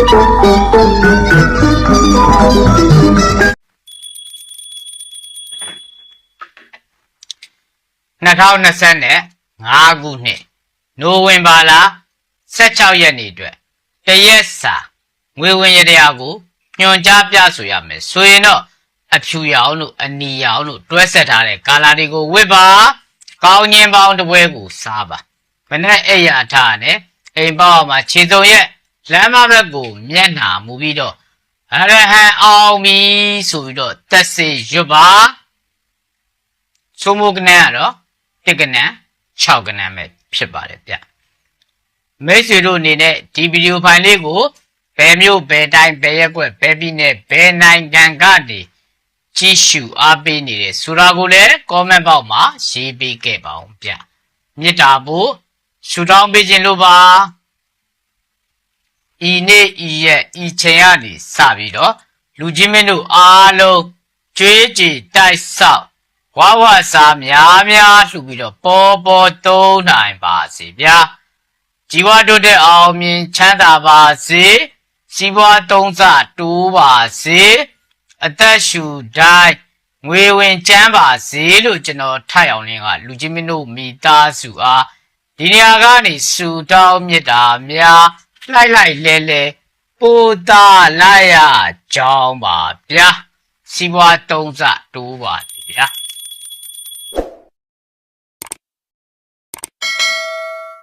2025ခုနှစ်နိုဝင်ဘာလ16ရက်နေ့အတွက်တရက်စာငွေဝင်ရတရားကိုညွှန်ကြားပြဆိုရမယ်ဆိုရင်တော့အဖြူရောင်တို့အနီရောင်တို့တွဲဆက်ထားတဲ့ကာလာတွေကိုဝစ်ပါကောင်းညင်ပေါင်းတစ်ပွဲကိုစားပါမနဲ့အဲ့ရထားနဲ့အိမ်ပေါက်မှာခြေစုံရက် လမ်းမဘက်ကိုမျက်နှာမူပြီးတော့အရဟံအောင်ပြီဆိုပြီးတော့တက်စေရွတ်ပါဆိုမိုကနန်းကတော့တစ်ကနန်း6ကနန်းပဲဖြစ်ပါတယ်ဗျမိတ်ဆွေတို့အနေနဲ့ဒီဗီဒီယိုဖိုင်လေးကိုဘယ်မျိုးဘယ်တိုင်းဘယ်ရက်ကွက်ဘယ်ပြည်နယ်ဘယ်နိုင်ငံကနေကြည့်ရှုအားပေးနေတယ်ဆိုတာကိုလည်း comment box မှာရေးပေးခဲ့ပါအောင်ဗျမေတ္တာဖို့ရှုထောင်းပေးခြင်းလို့ပါ ဤနေ့ဤရက်ဤချိန်ကနေစပြီးတော့လူချင်းမင်းတို့အားလုံးကြွေးကြည်တိုက်ဆောက်ဝါဝစာများများလှူပြီးတော့ပေါ်ပေါ်သုံးနိုင်ပါစေဗျာជីវတို့တဲ့အောင်မြင်ချမ်းသာပါစေစီးပွားသုံးစတိုးပါစေအသက်ရှူတိုင်းငွေဝင်ချမ်းပါစေလို့ကျွန်တော်ထပ်အောင်လင်းကလူချင်းမင်းတို့မိသားစုအားဒီနေရာကနေစူတောင်းမြတ်တာများ လိုက်လိုက်လဲလဲပို့တာလိုက်ရကြောင်းပါဗျာစီးပွားသုံးစတိုးပါစေဗျာ